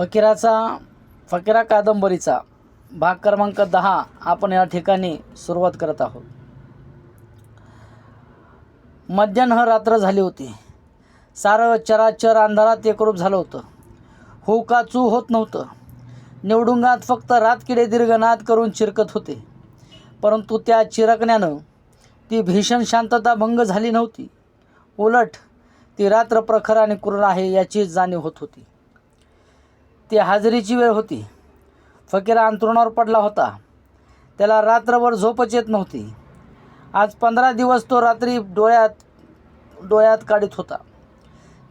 फकीराचा फकीरा कादंबरीचा भाग क्रमांक दहा आपण या ठिकाणी सुरुवात करत आहोत. मध्यान्ह रात्र झाली होती. सारं चराचर अंधारात एकरूप झालं होतं. हो होत नव्हतं. निवडुंगात फक्त रातकिडे दीर्घनाद करून चिरकत होते. परंतु त्या चिरकण्यानं ती भीषण शांतता भंग झाली नव्हती. उलट ती रात्र प्रखर आणि क्रूर आहे याची जाणीव होत होती. ती हाजरीची वेळ होती. फकीरा अंतरुणावर पडला होता. त्याला रात्रभर झोपच येत नव्हती. आज पंधरा दिवस तो रात्री डोळ्यात डोळ्यात काढीत होता.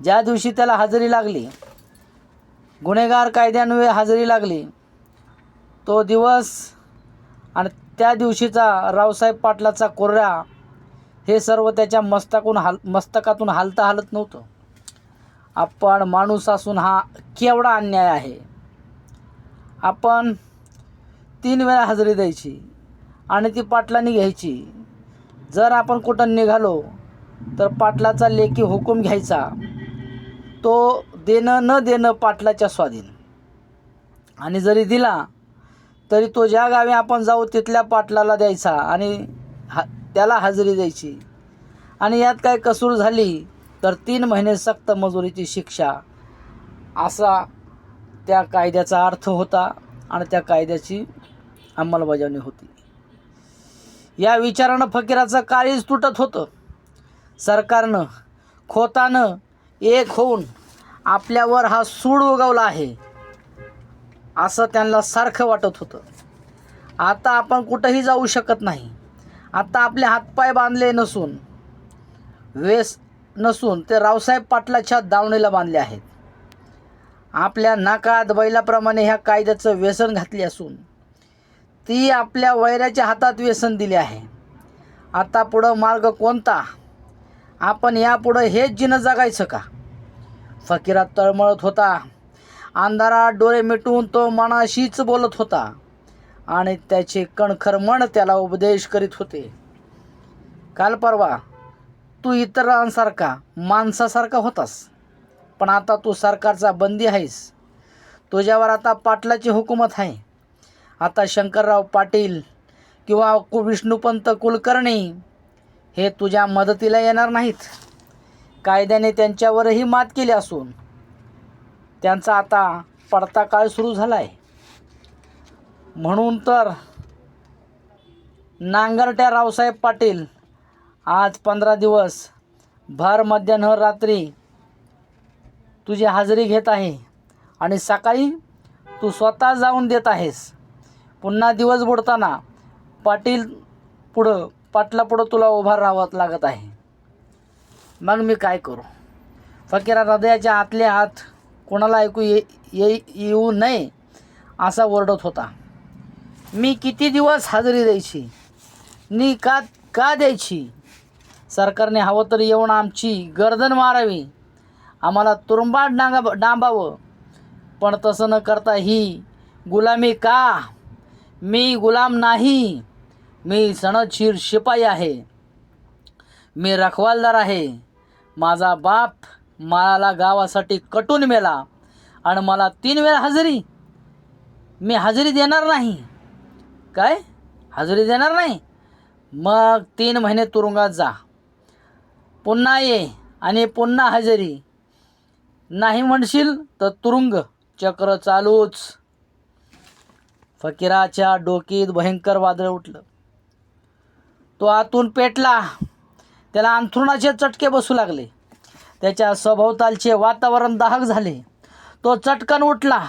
ज्या दिवशी त्याला हजेरी लागली गुन्हेगार कायद्यान्वये हजेरी लागली तो दिवस आणि त्या दिवशीचा रावसाहेब पाटलाचा कोर्या हे सर्व त्याच्या मस्तकातून हाल मस्तकातून हालता हालत नव्हतं. आपण माणूस असून हा केवढा अन्याय आहे? आपण तीन वेळा हजेरी द्यायची आणि ती पाटलांनी घ्यायची. जर आपण कुठं निघालो तर पाटलाचा लेखी हुकूम घ्यायचा. तो देणं न देणं पाटलाच्या स्वाधीन. आणि जरी दिला तरी तो ज्या गावी आपण जाऊ तिथल्या पाटलाला द्यायचा आणि हा त्याला हजेरी द्यायची. आणि यात काय कसूर झाली तर तीन महिने सक्त मजुरीची शिक्षा. असा त्या कायद्याचा अर्थ होता आणि त्या कायद्याची अंमलबजावणी होती. या विचारानं फकीराचं काळीच तुटत होतं. सरकारनं खोतानं एक होऊन आपल्यावर हा सूड उगवला आहे असं त्यांना सारखं वाटत होतं. आता आपण कुठंही जाऊ शकत नाही. आता आपले हातपाय बांधले नसून वेस नसून ते रावसाहेब पाटलाच्या दावणीला बांधले आहेत. आपल्या नाकात बैलाप्रमाणे ह्या कायद्याचं व्यसन घातले असून ती आपल्या वैराच्या हातात व्यसन दिले आहे. आता पुढं मार्ग कोणता? आपण यापुढं हेच जिनं जगायचं का? फकीरात तळमळत होता. अंधारात डोळे मिटून तो मनाशीच बोलत होता आणि त्याचे कणखर मन त्याला उपदेश करीत होते. काल परवा तू इतरांसारखा माणसासारखा होतास. पण आता तू सरकारचा बंदी आहेस. तुझ्यावर आता पाटलाची हुकूमत आहे. आता शंकरराव पाटील किंवा कु विष्णुपंत कुलकर्णी हे तुझ्या मदतीला येणार नाहीत. कायद्याने त्यांच्यावरही मात केली असून त्यांचा आता पडता काळ सुरू झाला आहे म्हणून तर नांगरट्या रावसाहेब पाटील आज पंधरा दिवस भर मध्यान्ह रात्री तुझी हजेरी घेत आहे आणि सकाळी तू स्वतः जाऊन देत आहेस. पुन्हा दिवस बुडताना पाटील पुढं पाटलापुढं तुला उभा राहावं लागत आहे. मग मी काय करू? फकीरा हृदयाच्या आतले हात कोणाला ऐकू ये ये येऊ नये असा ओरडत होता. मी किती दिवस हजेरी द्यायची? नी का का द्यायची? सरकारने हवं तर येऊन आमची गर्दन मारावी. आम्हाला तुरुंबात डांगा डांबावं. पण तसं न करता ही गुलामी का? मी गुलाम नाही. मी सणशीर शिपाई आहे. मी रखवालदार आहे. माझा बाप मला गावासाठी कटून मेला आणि मला तीन वेळा हजेरी. मी हजेरी देणार नाही. काय? हजेरी देणार नाही? मग तीन महिने तुरुंगात जा. पुन्हा ये आणि पुन्हा हजेरी. नाही म्हणशील तर तुरुंग. चक्र चालूच. फकीराच्या डोकीत भयंकर वादळ उठलं. तो आतून पेटला. त्याला अंथरुणाचे चटके बसू लागले. त्याच्या सभोवतालचे वातावरण दाहक झाले. तो चटकन उठला.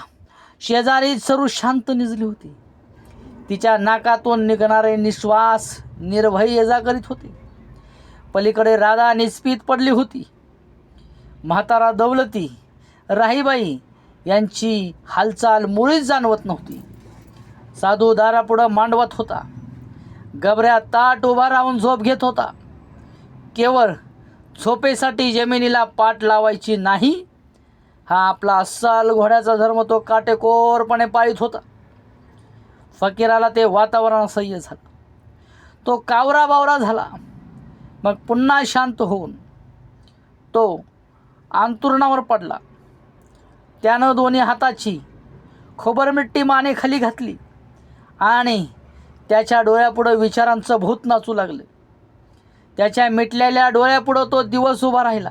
शेजारी सरू शांत निजली होती. तिच्या नाकातून निघणारे निश्वास निर्भय येजा करीत होते. पलीकडे राधा निस्पित पडली होती. म्हातारा दौलती राहीबाई यांची हालचाल मुळीच जाणवत नव्हती. साधू दारापुढं मांडवत होता. गबऱ्या ताट उभा राहून झोप घेत होता. केवळ झोपेसाठी जमिनीला पाठ लावायची नाही हा आपला अस्सल घोड्याचा धर्म तो काटेकोरपणे पाळीत होता. फकीराला ते वातावरण असह्य झालं. तो कावरा बावरा झाला. मग पुन्हा शांत होऊन तो अंतुरणावर पडला. त्यानं दोन्ही हाताची खोबरमिट्टी माने खाली घातली आणि त्याच्या डोळ्यापुढं विचारांचं भूत नाचू लागलं. त्याच्या मिटलेल्या डोळ्यापुढं तो दिवस उभा राहिला.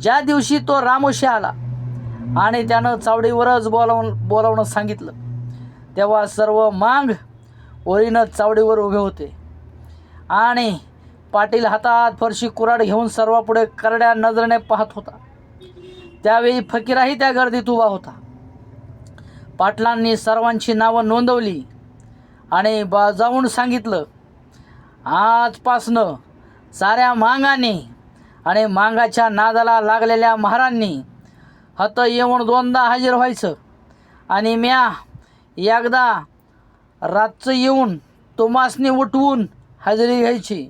ज्या दिवशी तो रामोशी आला आणि त्यानं चावडीवरच बोलावून बोलावणं सांगितलं तेव्हा सर्व मांग ओळीनं चावडीवर उभे होते. आणि पाटील हातात फरशी कुराड घेऊन सर्वापुढे करड्या नजरेने पाहत होता. त्यावेळी फकीराही त्या गर्दीत उभा होता. पाटलांनी सर्वांची नावं नोंदवली आणि जाऊन सांगितलं आजपासनं साऱ्या मांगाने आणि मांगाच्या नादाला लागलेल्या महारांनी हत येऊन दोनदा हजर व्हायचं आणि म्या एकदा रातचं येऊन तुमासनी उठवून हजेरी घ्यायची.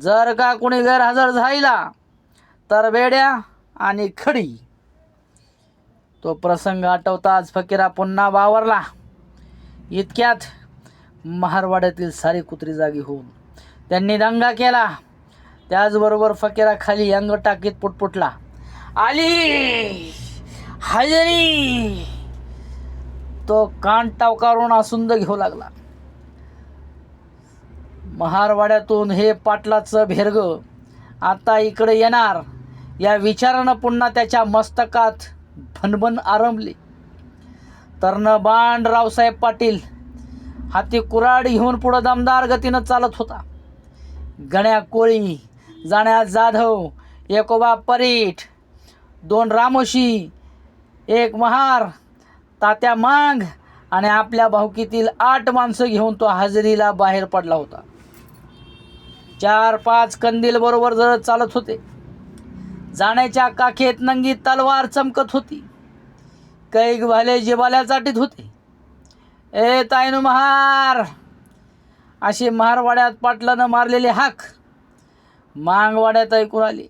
जर का कोणी गैरहजर झाला तर बेड्या आणि खडी. तो प्रसंग आठवताच फकीरा पुन्हा वावरला. इतक्यात महारवाड्यातील सारी कुत्री जागी होऊन त्यांनी दंगा केला. त्याचबरोबर फकीरा खाली अंग टाकीत पुटपुटला. आली! हजरी! तो कान टावकारून आसुंद घेऊ लागला. महारवाड्यातून हे पाटलाचं भेरग. आता इकडे येणार. या विचारानं पुन्हा त्याच्या मस्तकात भनभन आरंभली. तरण बाण रावसाहेब पाटील हाती कुराड घेऊन पुढं दमदार गतीनं चालत होता. गण्या कोळी जाण्या जाधव एकोबा परीठ दोन रामोशी एक महार तात्या मांग आणि आपल्या भाऊकीतील आठ माणसं घेऊन तो हजेरीला बाहेर पडला होता. चार पाच कंदील बरोबर जर चालत होते. जाण्याच्या काखेत नंगी तलवार चमकत होती. कैक भाले जिबाल्या चाटीत होते. ए तायनू महार! अशी महारवाड्यात पाटलानं मारलेली हाक मांगवाड्यात ऐकून आली.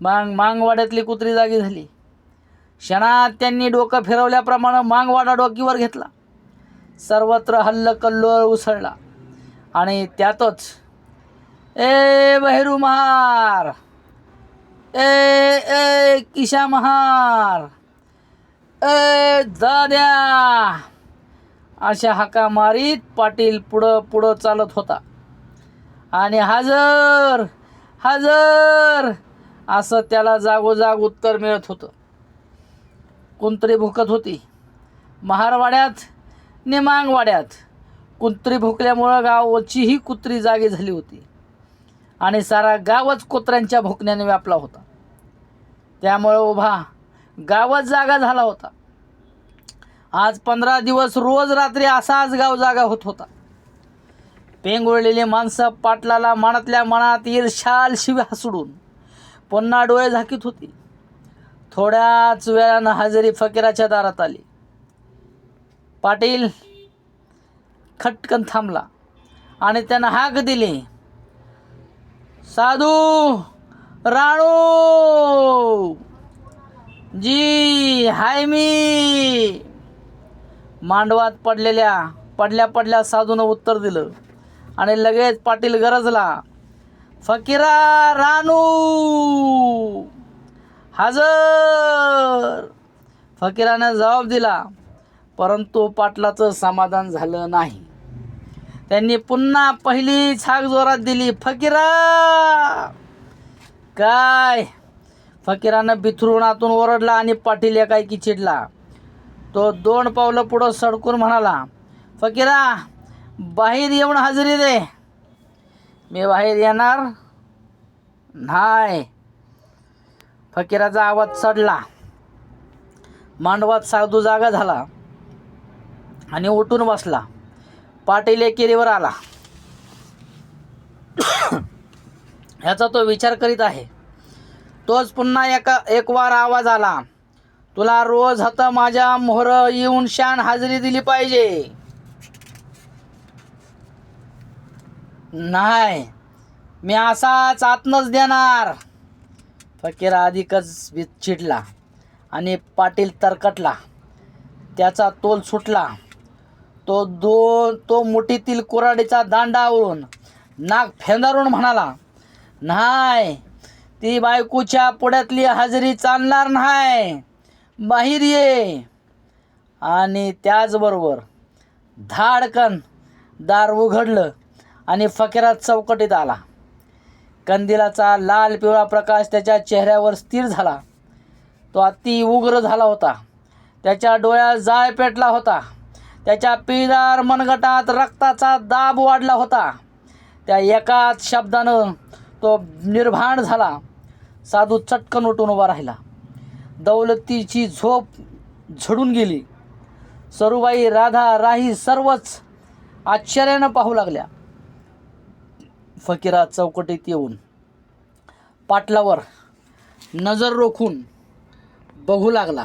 मांग मांगवाड्यातली कुत्री जागी झाली. क्षणात त्यांनी डोकं फिरवल्याप्रमाणे मांगवाडा डोकीवर घेतला. सर्वत्र हल्ल कल्लोळ उसळला आणि त्यातच ए बहिरू महार ए ए किशा महार. ए दाद्या अशा हाका मारीत पाटील पुढं पुढं चालत होता. आणि हजर हजर असं त्याला जागोजाग उत्तर मिळत होतं. कुंत्री भुकत होती. महारवाड्यात निमांगवाड्यात कुंत्री भुकल्यामुळं गावचीही कुत्री जागी झाली होती. आणि सारा गावच कुत्र्यांच्या भुकण्याने व्यापला होता. त्यामुळं उभा गावच जागा झाला होता. आज पंधरा दिवस रोज रात्री असाच गाव जागा होत होता. पेंगुळलेली माणसं पाटलाला मनातल्या मनात ईर्षाल शिव्या हसडून पुन्हा डोळे झाकीत होती. थोड्याच वेळानं हजेरी फकीराच्या दारात आली. पाटील खटकन थांबला आणि त्यानं हाक दिली. साधू राणू जी हाय मी. मांडवात पडलेल्या पडल्या पडल्या साधूनं उत्तर दिलं. आणि लगेच पाटील गरजला फकीरा रानू हजर. फकीरानं जबाब दिला परंतु पाटलाचं समाधान झालं नाही. त्यांनी पुन्हा पहिली छाक जोरात दिली. फकीरा! काय? फकीरानं बिथरुणातून ओरडला आणि पाटील एकाएकी चिडला. तो दोन पावलं पुढं सडकून म्हणाला फकीरा बाहेर येऊन हजेरी दे. मी बाहेर येणार नाही. फकीराचा आवाज चढला मांडवात साधू जागा झाला आणि उठून बसला. पाटील एकेरीवर आला. ह्याचा तो विचार करीत आहे. तोच पुन्हा एका एक वार आवाज आला. तुला रोज हत माझ्या मोहर येऊन शान हाजरी दिली पाहिजे. नाही मी असाच आतनच देणार. फकीर अधिकच चिडला आणि पाटील तरकटला. त्याचा तोल सुटला. तो दो तो मुठीतील कुराडीचा दांडा आवळून नाक फेंदारून म्हणाला नाही ती बायकोच्या पुढ्यातली हजेरी चालणार नाही. बाहेर ये. आणि त्याचबरोबर धाडकन दार उघडलं आणि फकीरात चौकटीत आला. कंदिलाचा लाल पिवळा प्रकाश त्याच्या चेहऱ्यावर स्थिर झाला. तो अति उग्र झाला होता. त्याच्या डोळ्यात जाळ पेटला होता. त्याच्या पिळदार मनगटात रक्ताचा दाब वाढला होता. त्या एकाच शब्दानं तो निर्भाण झाला. साधू चटकन उठून उभा राहिला. दौलतीची झोप झडून गेली. सरूबाई राधा राही सर्वच आश्चर्यानं पाहू लागल्या. फकीरा चौकटीत येऊन पाटलावर नजर रोखून बघू लागला.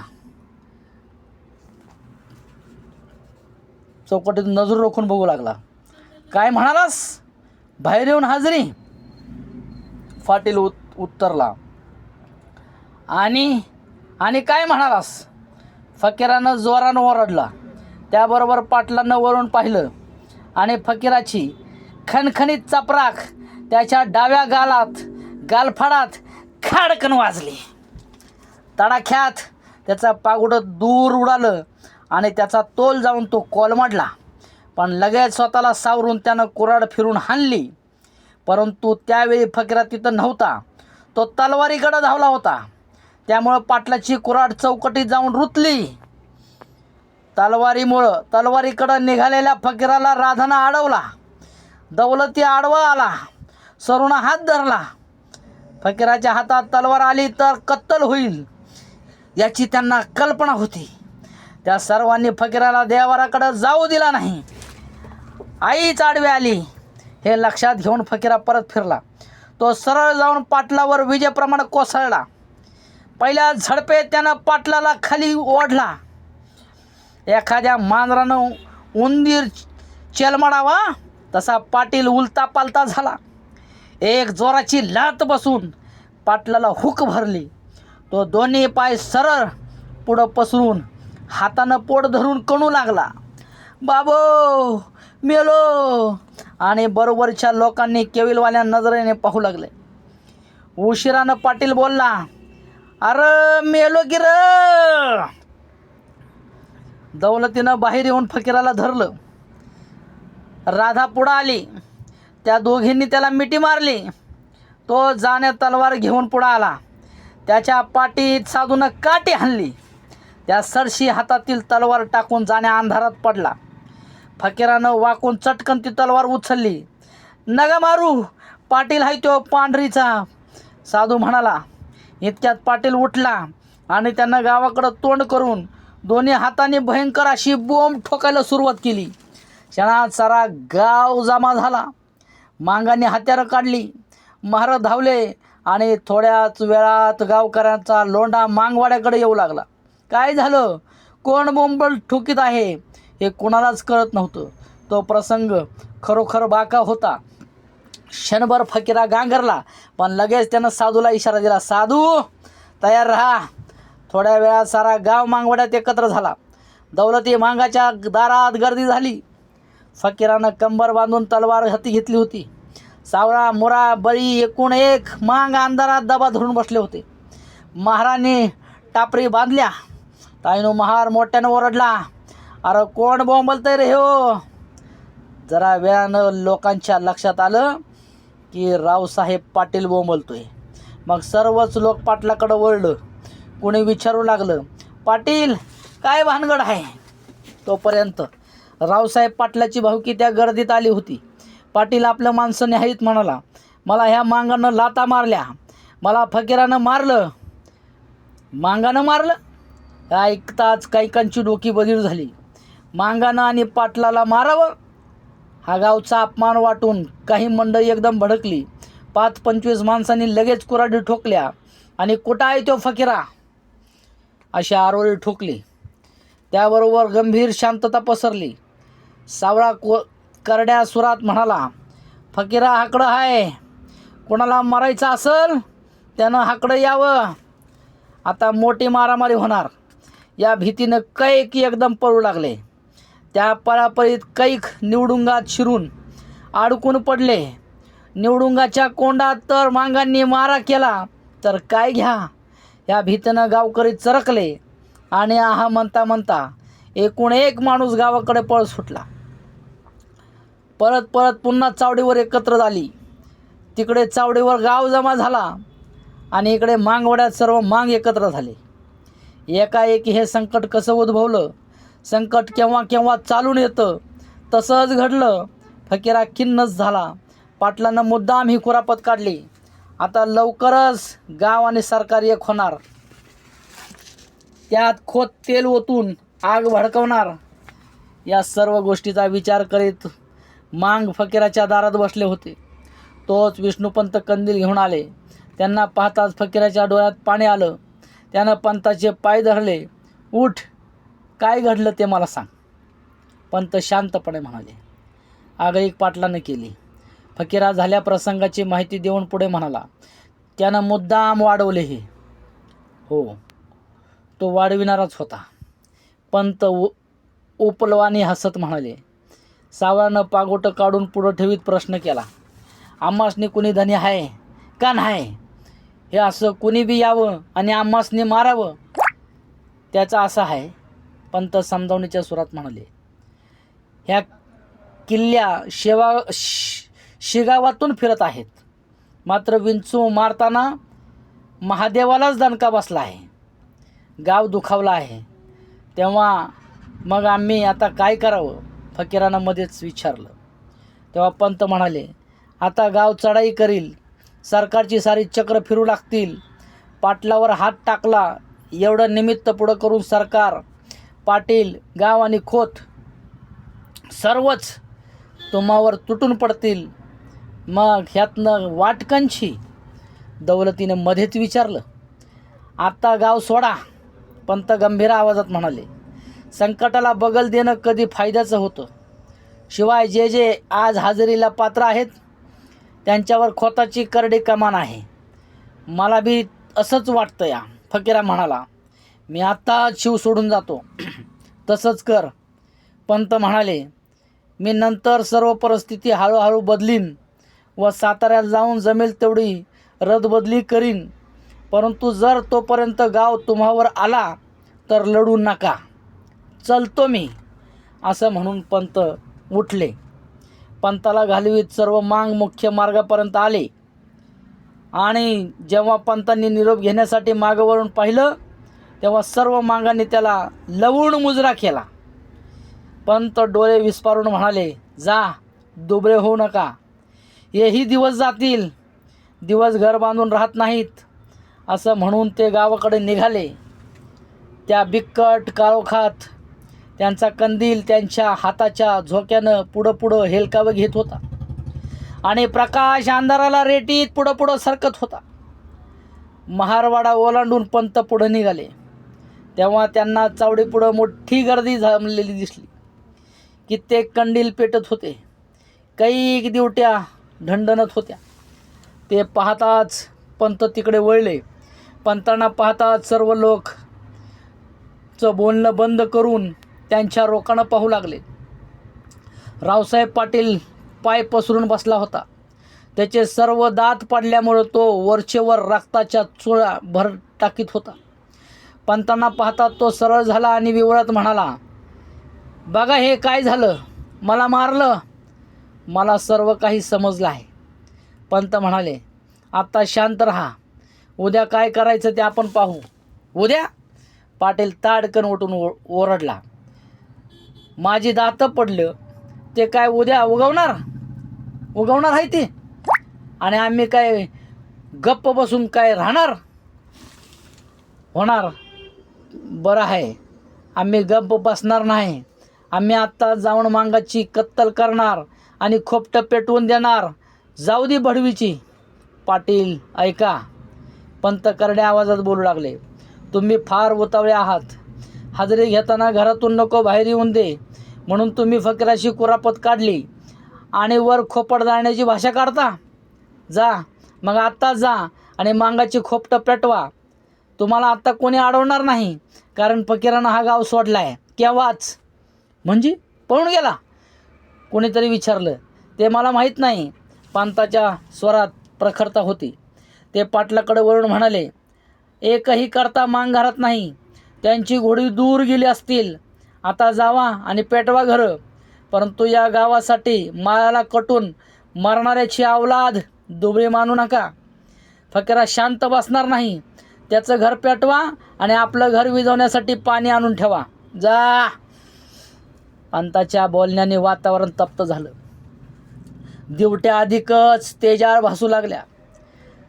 चौकटीत नजर रोखून बघू लागला. काय म्हणालास? बाहेर येऊन हाजरी. फाटील उत उत्तरला. आणि आणि काय म्हणालास? फकीरानं जोरानं ओरडला. त्याबरोबर पाटलानं वरून पाहिलं. आणि फकीराची खणखणीत चपराक त्याच्या डाव्या गालात गालफाडात खाडकन वाजली. तडाख्यात त्याचा पागुडं दूर उडालं. आणि त्याचा तोल जाऊन तो कोलमडला पण लगेच स्वतःला सावरून त्यानं कुराड फिरून हाणली. परंतु त्यावेळी फकीरा तिथं नव्हता. तो तलवारीकडं धावला होता. त्यामुळं पाटलाची कुराड चौकटीत जाऊन रुतली. तलवारीमुळं तलवारीकडं निघालेल्या फकीराला राधानं अडवला दौलती आडवा आला. सरुणा हात धरला. फकीराच्या हातात तलवार आली तर कत्तल होईल याची त्यांना कल्पना होती. त्या सर्वांनी फकीराला देवाराकडं जाऊ दिला नाही. आईच आडवी आली. हे लक्षात घेऊन फकीरा परत फिरला. तो सरळ जाऊन पाटलावर विजेप्रमाणे कोसळला. पहिल्या झडपेत त्यानं पाटलाला खाली ओढला. एखाद्या मांजरानं उंदीर चेलमडावा तसा पाटील उलता पालता झाला. एक जोराची लात बसून पाटलाला हुक भरली. तो दोन्ही पाय सरळ पुढं पसरून हातानं पोट धरून कणू लागला. बाबो मेलो. आणि बरोबरच्या लोकांनी केविलवाल्या नजरेने पाहू लागले. उशिरानं पाटील बोलला अरे मेलो गिर दौलतीनं बाहेर येऊन फकीराला धरलं. राधा पुढं आली. त्या दोघींनी त्याला मिठी मारली. तो जाण्या तलवार घेऊन पुढं आला. त्याच्या पाठीत साधूनं काठी हाणली. त्या सरशी हातातील तलवार टाकून जाण्या अंधारात पडला. फकीरानं वाकून चटकन ती तलवार उचलली. नगा मारू पाटील हाय तो पांढरीचा. साधू म्हणाला. इतक्यात पाटील उठला आणि त्यानं गावाकडं तोंड करून दोन्ही हाताने भयंकर अशी बोंब ठोकायला सुरुवात केली. क्षणात सारा गाव जमा झाला. मांगाने हत्यारं काढली महार धावले आणि थोड्याच वेळात गावकऱ्यांचा लोंढा मांगवाड्याकडे येऊ लागला. काय झालं? कोण बोंबल ठोकीत आहे? हे कोणालाच कळत नव्हतं. तो प्रसंग खरोखर बाका होता. क्षणभर फकीरा गांगरला पण लगेच त्यानं साधूला इशारा दिला साधू तयार राहा. थोड्या वेळात सारा गाव मांगवड्यात एकत्र झाला. दौलती मांगाच्या दारात गर्दी झाली. फकीरानं कंबर बांधून तलवार हाती घेतली होती. सावळा मुरा बळी एकूण एक मांग अंधारात दबा धरून बसले होते. महाराणी टापरी बांधल्या. ताईनो महार मोठ्यानं ओरडला. अरे कोण बोंबलतंय रे हो? जरा वेळानं लोकांच्या लक्षात आलं की रावसाहेब पाटील बोंबलतोय. मग सर्वच लोक पाटलाकडं वळलं. कोणी विचारू लागलं पाटील काय भानगड आहे? तोपर्यंत रावसाहेब पाटलाची भावकी त्या गर्दीत आली होती. पाटील आपलं माणसं न्याहीत म्हणाला. मला ह्या मांगानं लाता मारल्या. मला फकीरानं मारलं. मांगानं मारलं? ऐकताच कायकांची डोकी बधीर झाली. मांगानं आणि पाटलाला मारावं? हा गावचा अपमान वाटून काही मंडळी एकदम भडकली. पाच पंचवीस माणसांनी लगेच कुराडी ठोकल्या आणि कुठं आहे तो फकीरा? अशी आरोळी ठोकली. त्याबरोबर गंभीर शांतता पसरली. सावळा को करड्या सुरात म्हणाला फकीरा हाकडं आहे कोणाला मारायचं असेल त्यानं हाकडं यावं. आता मोठी मारामारी होणार. या भीतीनं कैक एकदम पळू लागले. त्या पळापळीत कैक निवडुंगात शिरून अडकून पडले. निवडुंगाच्या कोंडात तर मांगांनी मारा केला तर काय घ्या? या भीतीनं गावकरी चरकले आणि आहा म्हणता म्हणता एकूण एक माणूस गावाकडे पळ सुटला. परत परत पुन्हा चावडीवर एकत्र झाली. तिकडे चावडीवर गाव जमा झाला आणि इकडे मांगवड्यात सर्व मांग एकत्र झाले. एकाएकी हे संकट कसं उद्भवलं? संकट केव्हा केव्हा चालून येतं? तसंच घडलं. फकीरा खिन्नच झाला. पाटलानं मुद्दाम ही कुरापत काढली. आता लवकरच गाव आणि सरकार एक होणार. त्यात खोत तेल ओतून आग भडकवणार. या सर्व गोष्टीचा विचार करीत मांग फकीराच्या दारात बसले होते. तोच विष्णुपंत कंदील घेऊन आले. त्यांना पाहताच फकीराच्या डोळ्यात पाणी आलं. त्यानं पंताचे पाय धरले. उठ काय घडलं ते मला सांग. पंत शांतपणे म्हणाले. आगळीक पाटलानं केली. फकीरा झाल्या प्रसंगाची माहिती देऊन पुढे म्हणाला त्यानं मुद्दाम वाढवले हे. हो तो वाढविणाराच होता. पंत उ उपलवानी हसत म्हणाले. सावळानं पागोटं काढून पुढं ठेवीत प्रश्न केला. आम्हासनी कुणी धनी आहे का नाही हे असं कुणी बी यावं आणि आम्हासने मारावं त्याचा असं आहे. पंत समजावणीच्या सुरात म्हणाले ह्या किल्ल्या शेवा शिगावातून फिरत आहेत. मात्र विंचू मारताना महादेवालाच दणका बसला आहे. गाव दुखावला आहे. तेव्हा मग आम्ही आता काय करावं? फकीरानं मध्येच विचारलं. तेव्हा पंत म्हणाले आता गाव चढाई करील. सरकारची सारी चक्र फिरू लागतील. पाटलावर हात टाकला. एवढं निमित्त पुढं करून सरकार पाटील गाव आणि खोत सर्वच तुम्हावर तुटून पडतील. मग ह्यातनं वाटकंशी दौलतीनं मध्येच विचारलं. आता गाव सोडा पंत गंभीर आवाजात म्हणाले. संकटाला बगल देणं कधी फायद्याचं होतं? शिवाय जे जे आज हजेरीला पात्र आहेत त्यांच्यावर खोताची करडी कमान आहे. मला बी असंच वाटतं या. फकीरा म्हणाला मी आत्ता शिव सोडून जातो. तसंच कर. पंत म्हणाले मी नंतर सर्व परिस्थिती हळूहळू बदलीन व साताऱ्यात जाऊन जमेल तेवढी रदबदली करीन. परंतु जर तोपर्यंत गाव तुम्हावर आला तर लढू नका. चलतो मी. असं म्हणून पंत उठले. पंताला घालवीत सर्व मांग मुख्य मार्गापर्यंत आले. आणि जेव्हा पंतांनी निरोप घेण्यासाठी मागवरून पाहिलं तेव्हा सर्व मांगांनी त्याला लवून मुजरा केला. पंत डोळे विस्पारून म्हणाले जा दुबळे होऊ नका. हेही दिवस जातील. दिवस घर बांधून राहत नाहीत. असं म्हणून ते गावाकडे निघाले. त्या बिक्कट काळोखात त्यांचा कंदील त्यांच्या हाताच्या झोक्यानं पुढं पुढं हेलकावं घेत होता. आणि प्रकाश अंधाराला रेटीत पुढं पुढं सरकत होता. महारवाडा ओलांडून पंत पुढं निघाले. तेव्हा त्यांना चावडीपुढं मोठी गर्दी जमलेली दिसली. कित्येक कंदील पेटत होते. कैक दिवट्या ढणढणत होत्या. ते पाहताच पंत तिकडे वळले. पंतांना पाहताच सर्व लोकचं बोलणं बंद करून त्यांच्या रोकानं पाहू लागले. रावसाहेब पाटील पाय पसरून बसला होता. त्याचे सर्व दात पडल्यामुळे तो वरचेवर रक्ताच्या चुळा भर टाकीत होता. पंतांना पाहता तो सरळ झाला आणि विवळत म्हणाला बघा हे काय झालं? मला मारलं? मला सर्व काही समजलं आहे. पंत म्हणाले आत्ता शांत राहा. उद्या काय करायचं ते आपण पाहू. उद्या? पाटील ताडकन उठून ओ ओरडला. माझी दातं पडलं ते काय उद्या उगवणार? उगवणार आहे ते. आणि आम्ही काय गप्प बसून काय राहणार? होणार. बरं आहे. आम्ही गप्प बसणार नाही. आम्ही आत्ता जाऊन मांगाची कत्तल करणार आणि खोपटं पेटवून देणार. जाऊ दे भडवीची. पाटील ऐका. पंत करड्या आवाजात बोलू लागले. तुम्ही फार उतावळे आहात. हजेरी घेताना घरातून नको बाहेर येऊन दे. म्हणून तुम्ही फकीराशी कुरापत काढली आणि वर खोपट जाण्याची भाषा काढता. जा मग आत्ताच जा आणि मांगाची खोपटं पेटवा. तुम्हाला आत्ता कोणी अडवणार नाही कारण फकीरानं हा गाव सोडला आहे केव्हाच? म्हणजे पळून गेला. कोणीतरी विचारलं. ते मला माहीत नाही. पांताच्या स्वरात प्रखरता होती. ते पाटलाकडे वळून म्हणाले एकही करता मांग घरात नाही. त्यांची घोडी दूर गेली असतील. आता जावा आणि पेटवा घरं. परंतु या गावासाठी माळाला कटून मरणाऱ्याची अवलाद दुबळी मानू नका. फकीरा शांत बसणार नाही. त्याचं घर पेटवा आणि आपलं घर विझवण्यासाठी पाणी आणून ठेवा. जा. पंताच्या बोलण्याने वातावरण तप्त झालं. दिवट्या अधिकच तेजाळ भासू लागल्या.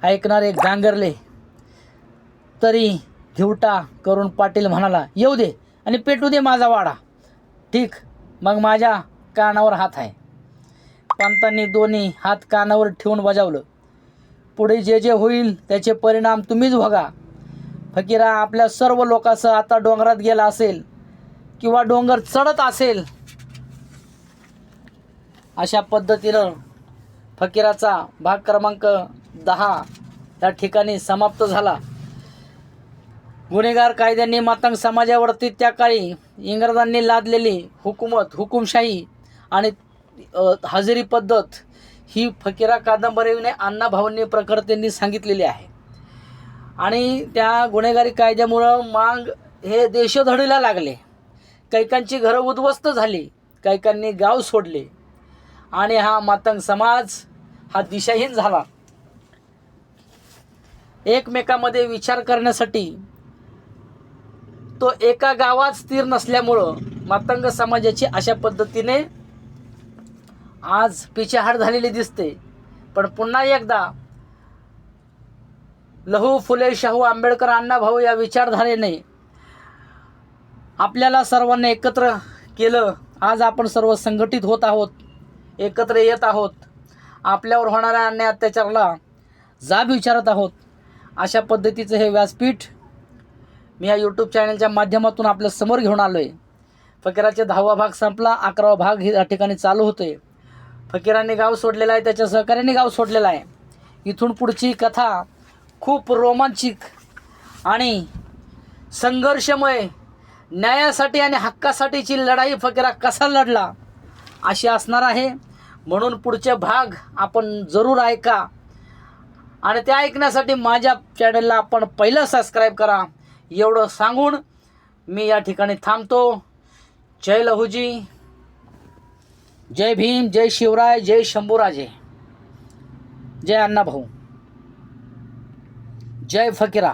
ऐकणारे गांगरले तरी धिवटा करून पाटील म्हणाला येऊ दे आणि पेटू दे माझा वाडा. ठीक. मग माझ्या कानावर हात आहे. पंतांनी दोन्ही हात कानावर ठेवून बजावलं. पुढे जे जे होईल त्याचे परिणाम तुम्हीच बघा फकीरा आपल्या सर्व लोकांसह आता डोंगरात गेला असेल किंवा डोंगर चढत असेल अशा पद्धतीनं फकीराचा भाग क्रमांक दहा या ठिकाणी समाप्त झाला. गुन्हेगार कायद्यांनी मातंग समाजावरती त्या काळी इंग्रजांनी लादलेली हुकूमत हुकुमशाही आणि हजेरी पद्धत ही फकीरा कादंबरीने अण्णाभाऊंनी प्रकर्त्यांनी सांगितलेली आहे. आणि त्या गुन्हेगारी कायद्यामुळं मांग हे देशोधडीला लागले. कैकांची घरं उद्ध्वस्त झाली कैकांनी गाव सोडले आणि हा मातंग समाज हा दिशाहीन झाला. एकमेकामध्ये विचार करण्यासाठी तो एका गावात स्थिर नसल्यामुळं मातंग समाजाची अशा पद्धतीने आज पिछेहाट झालेली दिसते. पण पुन्हा एकदा लहू फुले शाहू आंबेडकर अण्णाभाऊ या विचारधारेने आपल्याला सर्वांना एकत्र केलं. आज आपण सर्व संघटित होत आहोत एकत्र येत आहोत. आपल्यावर होणाऱ्या अन्याय अत्याचाराला जाब विचारत आहोत. अशा पद्धतीचं हे व्यासपीठ मी या यूट्यूब चॅनलच्या माध्यमातून आपल्यासमोर घेऊन आलो आहे फकीराचे दहावा भाग संपला अकरावा भाग हे या ठिकाणी चालू होतोय. फकीरांनी गाव सोडलेलं आहे त्याच्या सहकार्याने गाव सोडलेला आहे. इथून पुढची कथा खूप रोमांचिक आणि संघर्षमय न्यायासाठी आणि हक्कासाठीची लढाई फकीरा कसा लढला अशी असणार आहे. म्हणून पुढचे भाग आपण जरूर ऐका. आणि ते ऐकण्यासाठी माझ्या चॅनलला आपण पहिलं सबस्क्राईब करा. एवढं सांगून मी या ठिकाणी थांबतो. जय लहूजी. जय भीम जय शिवराय जय शंभूराजे. जय अण्णाभाऊ. जय फकीरा.